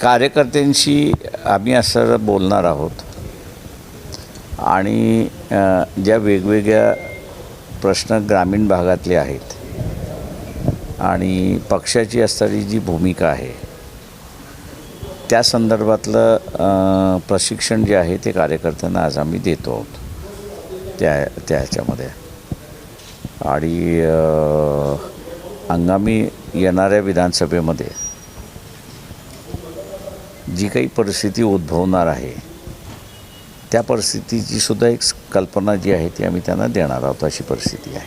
कार्यकर्त्यांशी आम्ही असं बोलणार आहोत. आणि ज्या वेगवेगळ्या प्रश्न ग्रामीण भागातले आहेत आणि पक्षाची असणारी जी भूमिका आहे त्या संदर्भातलं प्रशिक्षण जे आहे ते कार्यकर्त्यांना आज आम्ही देतो आहोत. त्या त्या ह्याच्यामध्ये. आणि हंगामी येणाऱ्या विधानसभेमध्ये जी काही परिस्थिती उद्भवणार आहे त्या परिस्थितीची सुद्धा एक कल्पना जी आहे ती आम्ही त्यांना देणार आहोत अशी परिस्थिती आहे.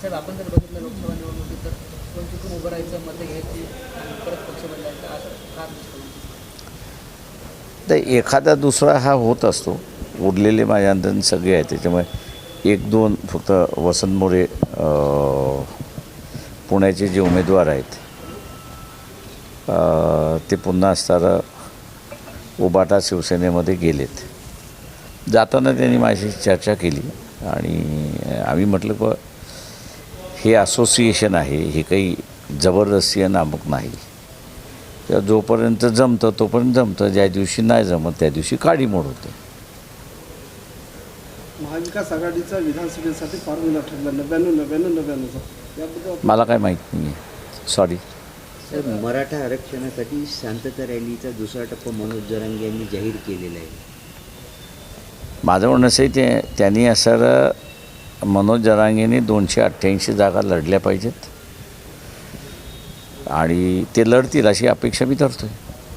साहेब आपण जर बघितलं लोकसभा निवडणुकीत तर वंचितून उभं राहायचं मतं घ्यायची आणि परत पक्ष बदलायचा असं फार दिसतो? तर एखादा दुसरा हा होत असतो. उरलेले माझ्या अंदाज सगळे आहेत त्याच्यामुळे एक दोन फक्त वसंत मोरे पुण्याचे जे उमेदवार आहेत ते पुन्हा असताना उबाटा शिवसेनेमध्ये गेलेत. जाताना त्यांनी माझी चर्चा केली आणि आम्ही म्हटलं ब हे असोसिएशन आहे हे काही जबरदस्ती अमुक नाही. तेव्हा जोपर्यंत जमतं तोपर्यंत जमतं. ज्या दिवशी नाही जमत त्या दिवशी काडीमोड होते. महाविकास आघाडीचा विधानसभेसाठी फॉर्म्युला ठरला. नव्याण्णव नव्याण्णव नव्याण्णवचा याबद्दल मला काय माहीत नाही आहे सॉरी सर मराठा आरक्षणासाठी शांतता रॅलीचा दुसरा टप्पा मनोज जरांगे यांनी जाहीर केलेला आहे. माझं म्हणणं असं आहे ते त्यांनी असं मनोज जरांगेने दोनशे अठ्ठ्याऐंशी जागा लढल्या पाहिजेत. आणि ते लढतील अशी अपेक्षा मी धरतोय.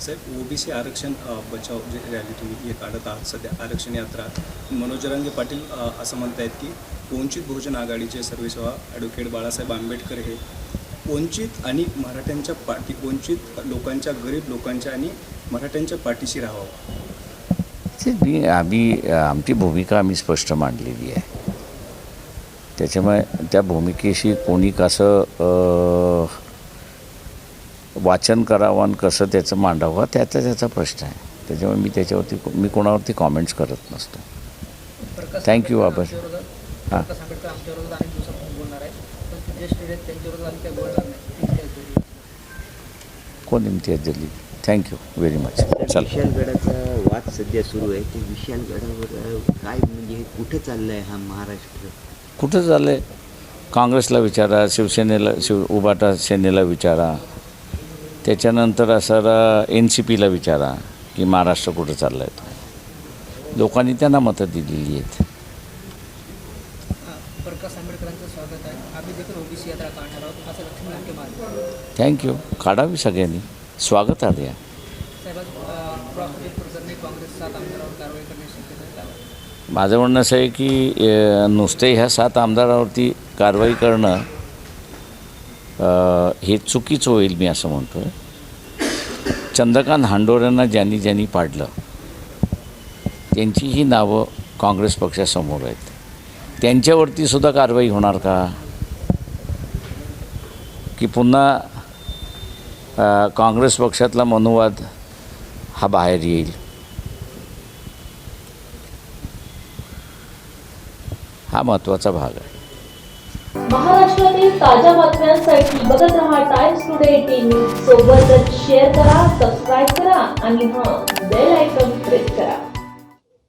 साहेब ओबीसी आरक्षण बचाव जे रॅली तुम्ही हे काढत आहात सध्या आरक्षण यात्रा मनोज जरांगे पाटील असं म्हणतायत की वंचित बहुजन आघाडीचे सर्वेसेवा ॲडव्होकेट बाळासाहेब आंबेडकर हे वंचित आणि मराठ्यांच्या पाठी वंचित लोकांच्या गरीब लोकांच्या आणि मराठ्यांच्या पाठीशी राहावं ते मी आम्ही आमची भूमिका आम्ही स्पष्ट मांडलेली आहे त्याच्यामुळे त्या भूमिकेशी कोणी कसं वाचन करावं आणि कसं त्याचं मांडावं त्याचा त्याचा प्रश्न आहे त्याच्यामुळे मी त्याच्यावरती मी कोणावरती कॉमेंट्स करत नसतो. आमच्या विरोधात- हां. बोलणार आहे. पण आम्ही काही बोलणार नाही. कोण Imtiaz Jaleel? Thank you very much चल. विशालगडाचा वाद सध्या सुरू आहे. ते विशालगडावर काय म्हणजे कुठे चाललं आहे हा महाराष्ट्र? कुठं झालं आहे काँग्रेसला विचारा शिवसेनेला शिव उबाटा सेनेला विचारा. त्याच्यानंतर असं एन सी पीला विचारा की महाराष्ट्र कुठं चाललं आहे लोकांनी त्यांना मतं दिलेली आहेत. प्रकाश आंबेडकरांचं स्वागत आहे. आम्ही देखील ओबीसी यात्रा काढणार आहोत. असं लक्ष्मी नाट्य मारलं थँक्यू काढावी सगळ्यांनी. स्वागत आहे या. माझं म्हणणं असं आहे की नुसते ह्या सात आमदारावरती कारवाई करणं हे चुकीचं होईल मी असं म्हणतो आहे चंद्रकांत हांडोऱ्यांना ज्यांनी ज्यांनी पाडलं त्यांचीही नावं काँग्रेस पक्षासमोर आहेत. त्यांच्यावरती सुद्धा कारवाई होणार का? की पुन्हा काँग्रेस पक्षातला मनुवाद हा बाहेर येईल? हा महत्त्वाचा भाग आहे. महाराष्ट्रातील ताज्या बातम्यांसाठी बघत रहा टाइम्स टुडे टीव्ही सोबतच शेअर करा सबस्क्राईब करा आणि हा बेल आयकॉन प्रेस करा.